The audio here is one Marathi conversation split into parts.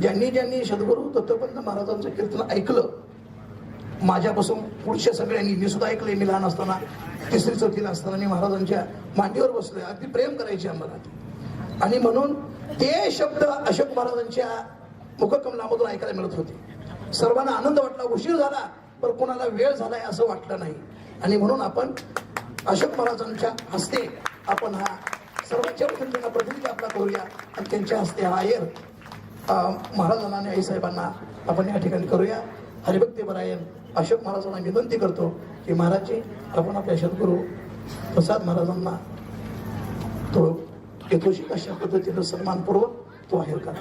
ज्यांनी ज्यांनी सद्गुरू दत्तपंत महाराजांचं कीर्तन ऐकलं माझ्यापासून पुढच्या सगळ्यांनी मी सुद्धा ऐकलंय मी लहान असताना तिसरी चौथीला असताना मी महाराजांच्या मांडीवर बसलोय. अगदी प्रेम करायचे आम्हाला. आणि म्हणून ते शब्द अशोक महाराजांच्या मुखकमलामधून ऐकायला मिळत होते. सर्वांना आनंद वाटला उशीर झाला पण कोणाला वेळ झालाय असं वाटलं नाही. आणि म्हणून आपण अशोक महाराजांच्या हस्ते आपण हा सर्वांच्या प्रतिनिधी आपला करूया. आणि त्यांच्या हस्ते हा आयर महाराजांना आणि आईसाहेबांना आपण या ठिकाणी करूया. हरिभक्ती परायण अशोक महाराजांना विनंती करतो की महाराजजी आपण आपल्या सद्गुरू प्रसाद महाराजांना तो यथोचित अशा पद्धतीनं सन्मानपूर्वक तो आहेर करा.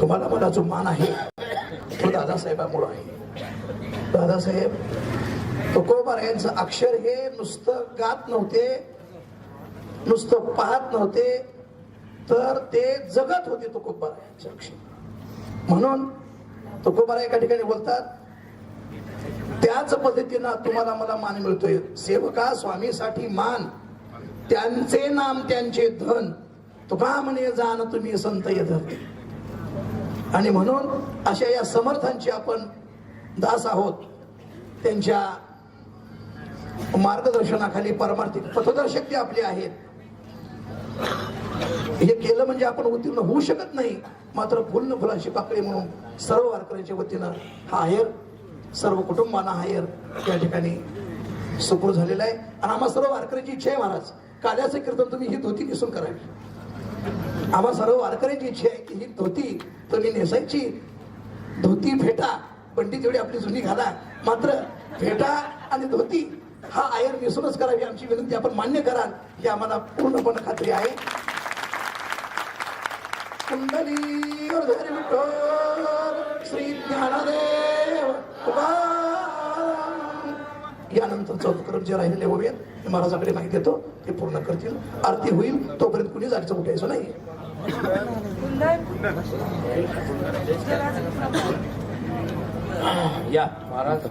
तुम्हाला मला जो मान आहे तो दादासाहेबामुळं आहे. दादासाहेब तुकोबार यांचं अक्षर हे नुसतं गात नव्हते नुसतं पाहत नव्हते तर ते जगत होते तुकोबारायांच्या अक्षर म्हणून तुकोबार एका ठिकाणी बोलतात त्याच पद्धतीनं तुम्हाला मला मान मिळतोय. सेवका स्वामीसाठी मान. त्यांचे नाम त्यांचे धन. तुका म्हणे जाण तुम्ही संत धरते आणि म्हणून अशा या समर्थांची आपण दास आहोत. त्यांच्या मार्गदर्शनाखाली परमार्थिक पथदर्शक ते आपले आहेत. हे केलं म्हणजे आपण उत्तीर्ण होऊ शकत नाही. मात्र फुल फुलांची पाकळी म्हणून सर्व वारकऱ्यांच्या वतीनं हा आहेर सर्व कुटुंबांना हायर आहेर या ठिकाणी सुपूर झालेला आहे. आणि आम्हा सर्व वारकऱ्यांची इच्छा आहे महाराज काल्याचं कीर्तन तुम्ही ही धोती नेसून करावी आम्हा सर्व वारकऱ्यांची इच्छा आहे की ही धोती तुम्ही नेसायची. धोती फेटा पंडित एवढी आपली जुनी घाला. मात्र फेटा आणि धोती हा आयर नेसूनच करावी आमची विनंती आपण मान्य कराल ही आम्हाला पूर्णपणे खात्री आहे. कुंडली हरी विठ्ठल श्री ज्ञानदेव तुकाराम. यानंतरचा उपक्रम जे राहिलेले होऊयात ते महाराजाकडे माहिती देतो. ते पूर्ण करतील. आरती होईल. तोपर्यंत कुणी जायचं उठायचं नाही. या. महाराज.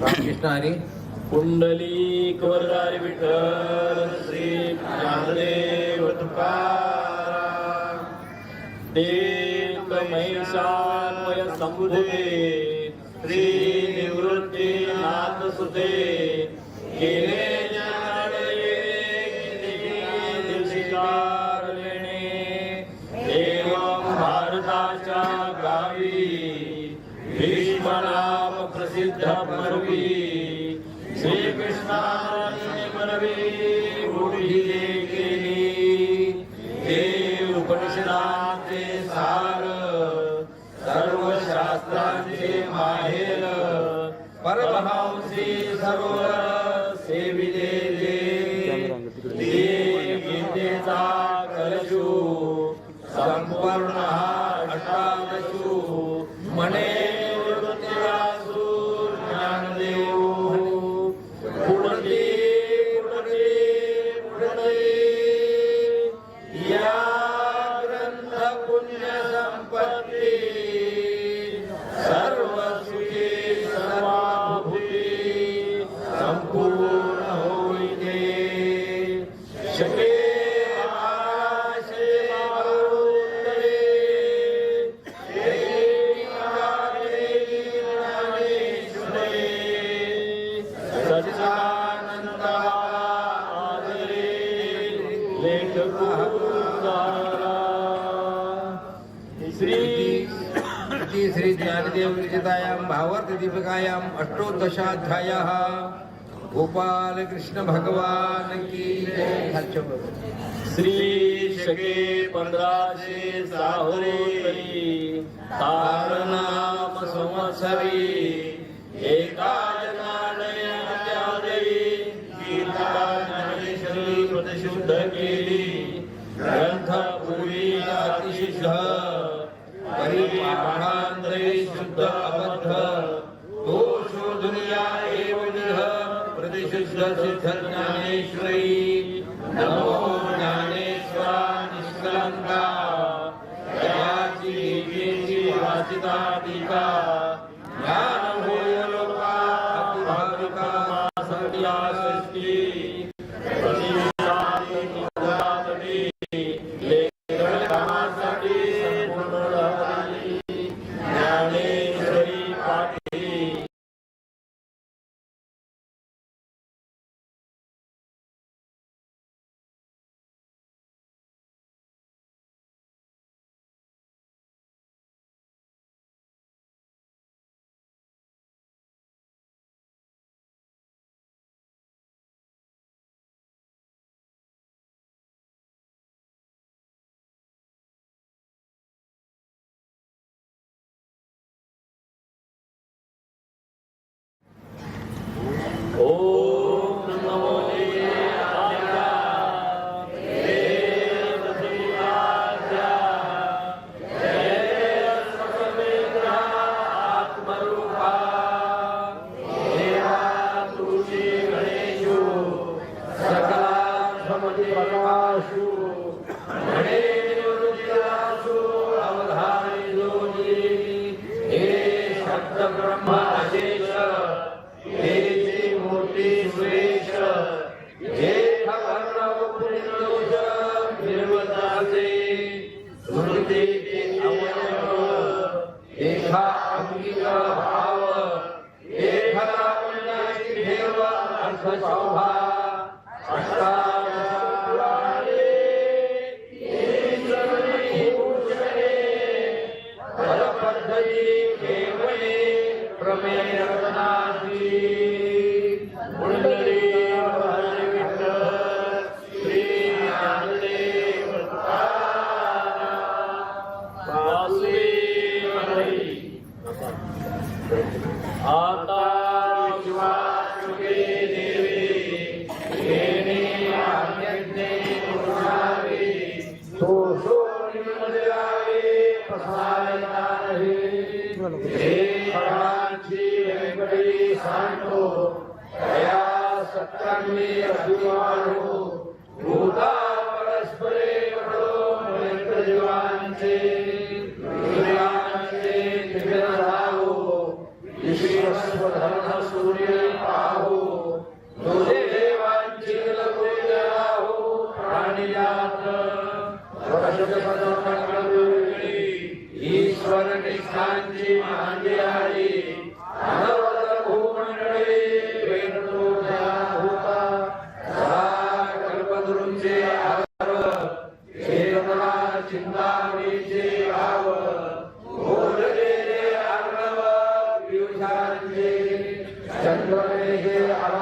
रामकृष्ण हरी. कुंडली वरदारी विठ्ठल श्री ज्ञानदेव तुकाराम. देव महिषान्वय संबुधे श्री निवृत्ती नाथ सुते. गेले भारताच्या गावी भीष्मनाम प्रसिद्ध परवी शास्त्रांचे सार सर्व शास्त्रांचे माहेर परमहा अष्टोदशाध्यायः गोपाल कृष्ण भगवान की श्री शके पंधराशे साहोरी। तारनाम संवत्सरी एका ज्ञान होय लोका अति भाविका संध्या सृष्टी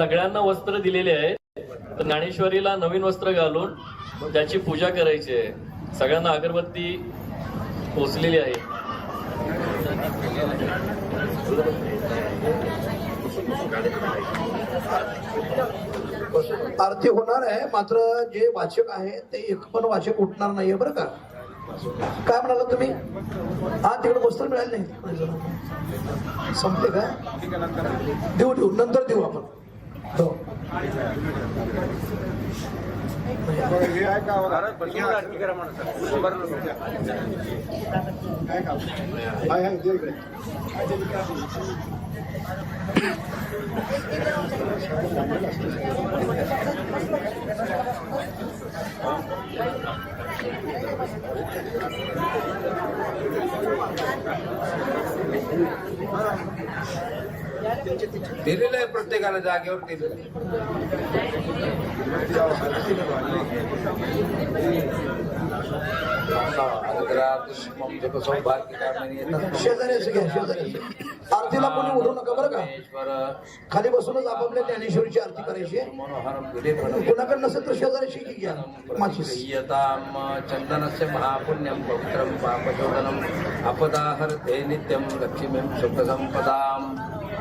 सगळ्यांना वस्त्र दिलेले आहे तर ज्ञानेश्वरीला नवीन वस्त्र घालून त्याची पूजा करायची आहे. सगळ्यांना अगरबत्ती पोचलेली आहे. आरती होणार आहे. मात्र जे वाचक आहे ते एक पण वाचक उठणार नाहीये बरं का? काय म्हणाला तुम्ही? हा तिकडे वस्त्र मिळाले नाही. संपले का? देऊ देऊ. नंतर देऊ आपण. دو दिलेलं आहे प्रत्येकाला जागेवर दिलेलं आरतीला कोणी उठू नका बरं का? खाली बसूनच आपापल्या ज्ञानेश्वरीची आरती करायची. कोणाकडे नसेल तर शेजाऱ्याची की घ्या चंदनस्य महापुण्यम पवित्रम पापशोधनम अपदाहरते नित्यम लक्ष्मीं सुखसंपदाम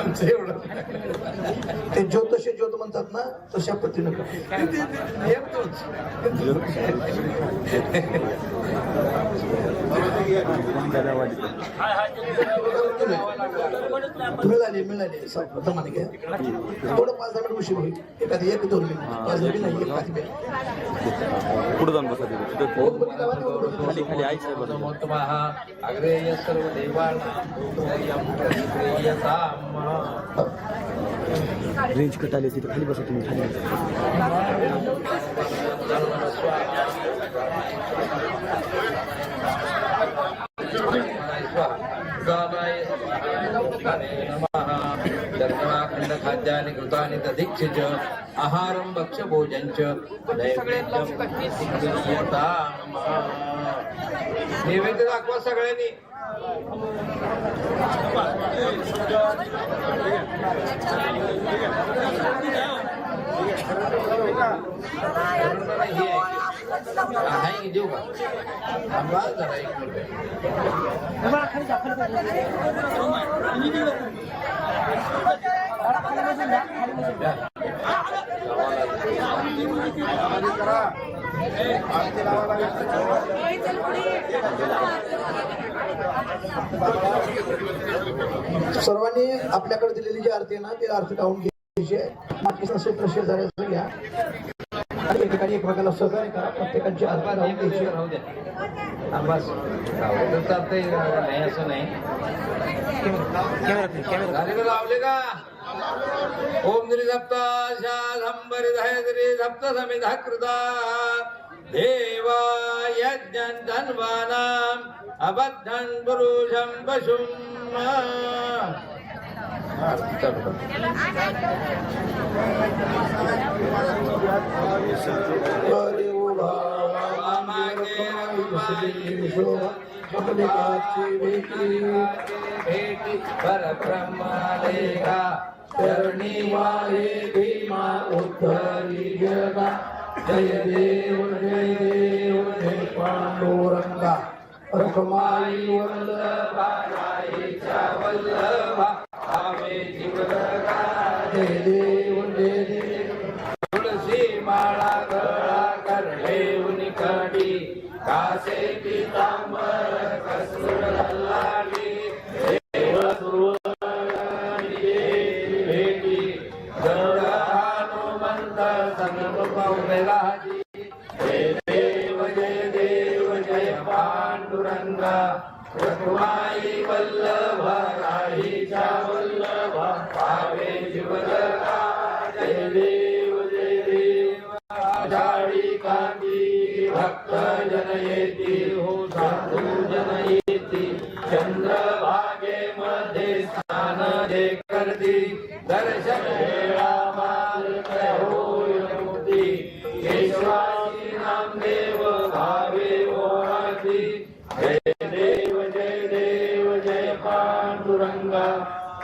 आमचं एवढं. ते ज्योत तसे ज्योत म्हणतात ना तशा पद्धतीनं. मिळाली मिळाली. दमाने घ्या. थोडं पाच दहा मिनिट उशीर होईल. एखादी एक दोन मिनिट. पाच मिनिट नाही एक पाच मिनिट. पुढे जाऊन बसा होतं. खाली खाली आईच आहे बसा नमोत्तमः अग्रेय हृदयं प्रतिक्रियताम् रेंज कट आली तिथे खाली बसा तुम्ही खाली दर्शनाखंड खाद्यानि कृतानि तदीक्ष्य च आहारं भक्ष भोजन च नैवेद्य दाखवा सगळ्यांनी হাই দেও বা আমরা যারা এই করবে আমরা খালি দাখল করব ইনি দিও আর খালি বসে না খালি বসে না আমাদের করা सर्वांनी आपल्याकडे दिलेली जी आरती आहे ना ती आरती लावून घ्यायची आहे. बाकी नसेल तर शेजाऱ्याचं घ्या. आणि ठिकाणी एकमेकाला सहकार्य करा. प्रत्येकाची आरती लावून घ्यायची. राहू द्या हा, बस. चालतंय नाही असं नाही. लावले का? ओम द्री सप्ता शांबरी धैर्य सप्त समिधा कृता। देवा यज्ञं धन्वानाम् अबद्धं पुरुषं पशुम्. हरी मागे रखमाई शोभा, कमलिकाची वेटी. भेटी परब्रह्मालेगा चरणी वाहे भीमा उद्धरी जगा जय देव जय देव जय पांडुरंगा रखमाई वल्लभा नाईचा वल्लभा आवे जीवलगा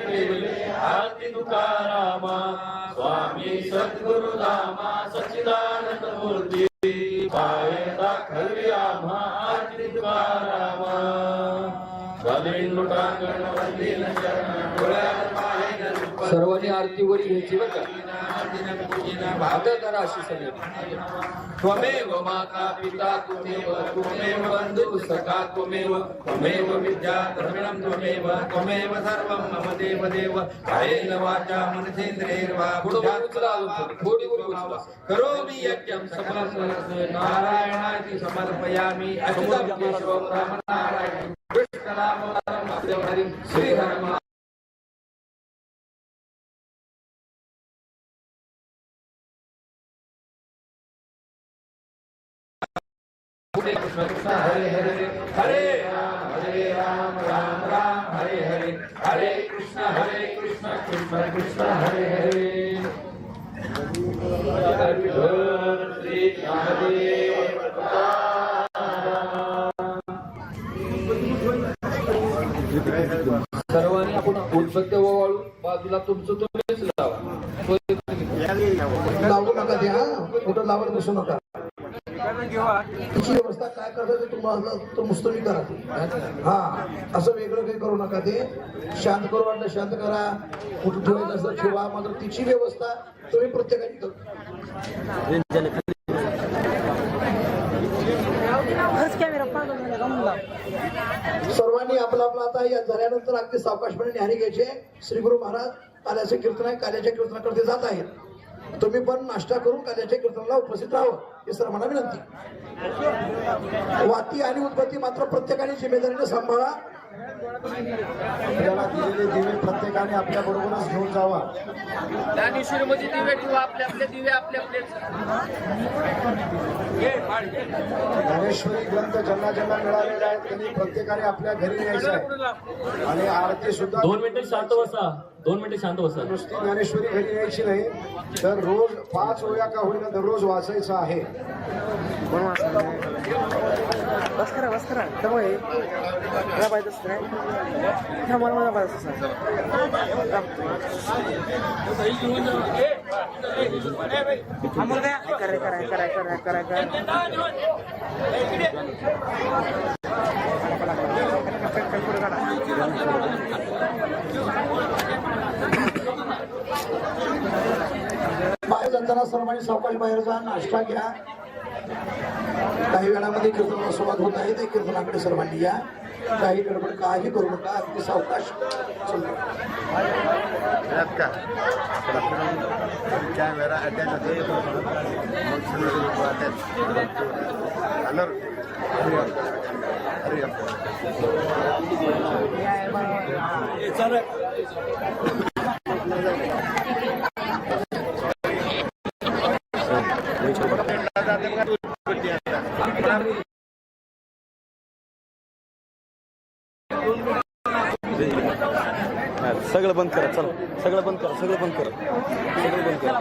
मस्तक आरती तुकारामा स्वामी सद्गुरु रामा सच्चिदानंद मूर्ती। सर्वांनी आरतीवर घ्यायची बरं का? करा अशी सगळी. त्वमेव माता पिता त्वमेव त्वमेव बंधु सखा त्वमेव त्वमेव विद्या द्रविणं त्वमेव त्वमेव सर्वं मम देव देव. कायेन वाचा थोडी, वर उचला. करोमि यज्ञं सकलं नारायणाति समर्पयामि अच्युतं केशवं रामनारायणं. कृष्णनामोदरं कृष्ण श्रीधर्म हरे हरे हरे राम हरे राम राम राम हरे हरे हरे कृष्ण हरे कृष्ण कृष्ण कृष्ण हरे हरे। श्री सर्वांनी आपण उदबत्त्या वाळू बाजूला तुमचं तुम्हीच लावा. लावू नका ते हा? कुठं लावत बसू नका तिची व्यवस्था काय करता ते तुम्हाला तो. मुस्तमी करा हा असं वेगळं काही करू नका ते. शांत करू वाटलं शांत करा. कुठं ठेवायचं असं ठेवा. मात्र तिची व्यवस्था तुम्ही प्रत्येकाने करू. सर्वांनी आपला आपला आता या झाल्यानंतर अगदी सावकाशपणे न्याहारी घ्यायचे. श्री गुरु महाराज काल्याचे कीर्तन आहे काल्याच्या कीर्तनाकडे जात आहेत. तुम्ही पण नाश्ता करून काल्याच्या कीर्तनाला उपस्थित राहावं ही सर्वांना विनंती. वाती आणि उत्पत्ती मात्र प्रत्येकाने जिम्मेदारीने सांभाळा. आपल्याला दिलेले दिवे प्रत्येकाने आपल्या बरोबरच घेऊन जावा. ज्ञानेश्वरीमध्ये दिवे ठेवा आपले आपले दिवे आपले आपले. ज्ञानेश्वरी ग्रंथ ज्यांना ज्यांना मिळालेले आहेत त्यांनी प्रत्येकाने आपल्या घरी न्यायचं आहे. आणि आरती सुद्धा दोन मिनिटं शांत बसा. दोन मिनिटं शांत बसा. नुसती ज्ञानेश्वरी घरी न्यायची नाही तर रोज पाच ओळ्या का होईना दररोज वाचायचं आहे. कोण वाचणार बस करा बस करा त्यामुळे मला पाहिजे असतं नाही हा मला मला पाहिजे असतं करा करा करा करा करा करा बाहेर जाताना सर्वांनी सावकाश बाहेर जा नाश्ता घ्या. काही वेळामध्ये कीर्तनाला सुरुवात होत आहे. ते कीर्तनाकडे सर्वांनी या. काही गडबड काही करू नका. अगदी सावकाश. चला. सगळं बंद करा चला. सगळं बंद करा सगळं बंद करा. सगळं बंद करा.